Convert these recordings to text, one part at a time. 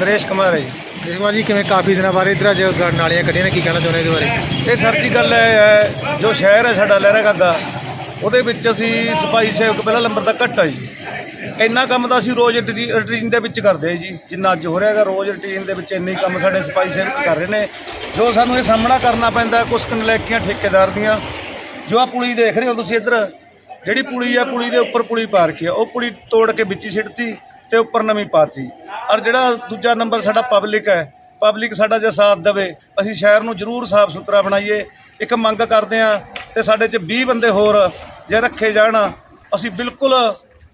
ਨਰੇਸ਼ ਕੁਮਾਰ ਹੈ ਜੀ। ਜਿਸਮਾ ਜੀ ਕਿਵੇਂ ਕਾਫੀ ਦਿਨਾਂ ਬਾਅਦ ਇਧਰ ਅੱਜ ਨਾਲੀਆਂ ਕੱਢੀਆਂ ਨੇ? ਕੀ ਕਹਿਣਾ ਚਾਹੁੰਦੇ ਇਹਦੇ ਬਾਰੇ? ਇਹ ਸਰ ਦੀ ਗੱਲ ਹੈ ਜੋ ਸ਼ਹਿਰ ਹੈ ਸਾਡਾ ਲਹਿਰਾ ਗਾਗਾ ਉਹਦੇ ਵਿੱਚ ਅਸੀਂ ਸਫ਼ਾਈ ਸੇਵਕ ਪਹਿਲਾ ਨੰਬਰ ਦਾ ਘੱਟ ਹੈ ਜੀ। ਇੰਨਾ ਕੰਮ ਤਾਂ ਅਸੀਂ ਰੋਜ਼ ਰੂਟੀਨ ਦੇ ਵਿੱਚ ਕਰਦੇ ਹਾਂ ਜੀ। ਜਿੰਨਾ ਅੱਜ ਹੋ ਰਿਹਾ ਹੈਗਾ, ਰੋਜ਼ ਰੂਟੀਨ ਦੇ ਵਿੱਚ ਇੰਨੇ ਹੀ ਕੰਮ ਸਾਡੇ ਸਫ਼ਾਈ ਸੇਵਕ ਕਰ ਰਹੇ ਨੇ। ਜੋ ਸਾਨੂੰ ਇਹ ਸਾਹਮਣਾ ਕਰਨਾ ਪੈਂਦਾ ਕੁਝ ਕਨਲੈਕੀਆਂ ਠੇਕੇਦਾਰ ਦੀਆਂ। ਜੋ ਆ ਪੁਲੀ ਦੇਖ ਰਹੇ ਹੋ ਤੁਸੀਂ ਇੱਧਰ, ਜਿਹੜੀ ਪੁਲੀ ਆ, ਪੁਲੀ ਦੇ ਉੱਪਰ ਪੁਲੀ ਪਾ ਰੱਖੀ ਆ। ਉਹ ਪੁਲੀ ਤੋੜ ਕੇ ਵਿੱਚ ਹੀ ਸਿੱਟਤੀ ਤੇ ਉੱਪਰ ਨਵੀਂ ਪਾਤੀ। ਔਰ ਜਿਹੜਾ ਦੂਜਾ ਨੰਬਰ ਸਾਡਾ ਪਬਲਿਕ ਹੈ, ਪਬਲਿਕ ਸਾਡਾ ਜੇ ਸਾਥ ਦੇਵੇ, ਅਸੀਂ ਸ਼ਹਿਰ ਨੂੰ ਜ਼ਰੂਰ ਸਾਫ਼ ਸੁਥਰਾ ਬਣਾਈਏ। ਇੱਕ ਮੰਗ ਕਰਦੇ ਆ ਤੇ ਸਾਡੇ 'ਚ 20 ਬੰਦੇ ਹੋਰ ਜੇ ਰੱਖੇ ਜਾਣ ਅਸੀਂ ਬਿਲਕੁਲ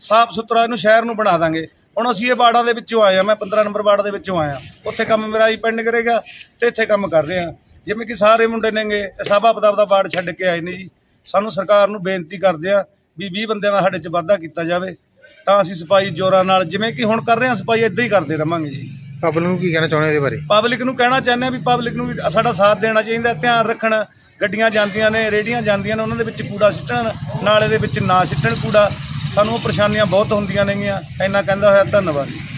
ਸਾਫ਼ ਸੁਥਰਾ ਇਹਨੂੰ ਸ਼ਹਿਰ ਨੂੰ ਬਣਾ ਦਾਂਗੇ। ਹੁਣ ਅਸੀਂ ਇਹ ਵਾਰਡਾਂ ਦੇ ਵਿੱਚੋਂ ਆਏ ਆ ਮੈਂ 15 ਨੰਬਰ ਵਾਰਡ ਦੇ ਵਿੱਚੋਂ ਆਇਆ। ਉੱਥੇ ਕੰਮ ਮੇਰਾ ਹੀ ਪੈਂਡ ਕਰੇਗਾ ਤੇ ਇੱਥੇ ਕੰਮ ਕਰ ਰਹੇ ਆ ਜਿਵੇਂ ਕਿ ਸਾਰੇ ਮੁੰਡੇ ਨੇਗੇ ਤੇ ਸਭ ਆਪਦਾ ਆਪਦਾ ਵਾਰਡ ਛੱਡ ਕੇ ਆਏ ਨੇ ਜੀ। ਸਾਨੂੰ ਸਰਕਾਰ ਨੂੰ ਬੇਨਤੀ ਕਰਦੇ ਆ ਵੀ 20 ਬੰਦਿਆਂ ਦਾ ਸਾਡੇ 'ਚ ਵਾਧਾ ਕੀਤਾ ਜਾਵੇ। ਤਾਂ ਅਸੀਂ ਸਫ਼ਾਈ ਜੋਰਾਂ ਨਾਲ ਜਿਵੇਂ ਕਿ ਹੁਣ ਕਰ ਰਹੇ ਹਾਂ ਸਫ਼ਾਈ ਇਦਾਂ ਹੀ ਕਰਦੇ ਰਵਾਂਗੇ ਜੀ। ਪਬਲਿਕ ਨੂੰ ਕੀ ਕਹਿਣਾ ਚਾਹੁੰਦੇ ਇਹਦੇ ਬਾਰੇ? ਪਬਲਿਕ ਨੂੰ ਕਹਿਣਾ ਚਾਹੁੰਦੇ ਆ ਵੀ ਪਬਲਿਕ ਨੂੰ ਵੀ ਸਾਡਾ ਸਾਥ ਦੇਣਾ ਚਾਹੀਦਾ ਧਿਆਨ ਰੱਖਣ। ਗੱਡੀਆਂ ਜਾਂਦੀਆਂ ਨੇ ਰੇੜੀਆਂ ਜਾਂਦੀਆਂ ਨੇ, ਉਹਨਾਂ ਦੇ ਵਿੱਚ ਕੂੜਾ ਸਿੱਟਣ, ਨਾਲੇ ਦੇ ਵਿੱਚ ਨਾ ਸਿੱਟਣ ਕੂੜਾ। ਸਾਨੂੰ ਉਹ ਪਰੇਸ਼ਾਨੀਆਂ ਬਹੁਤ ਹੁੰਦੀਆਂ ਨੇਗੀਆਂ। ਇੰਨਾ ਕਹਿੰਦਾ ਹੋਇਆ ਧੰਨਵਾਦ। ਜੀ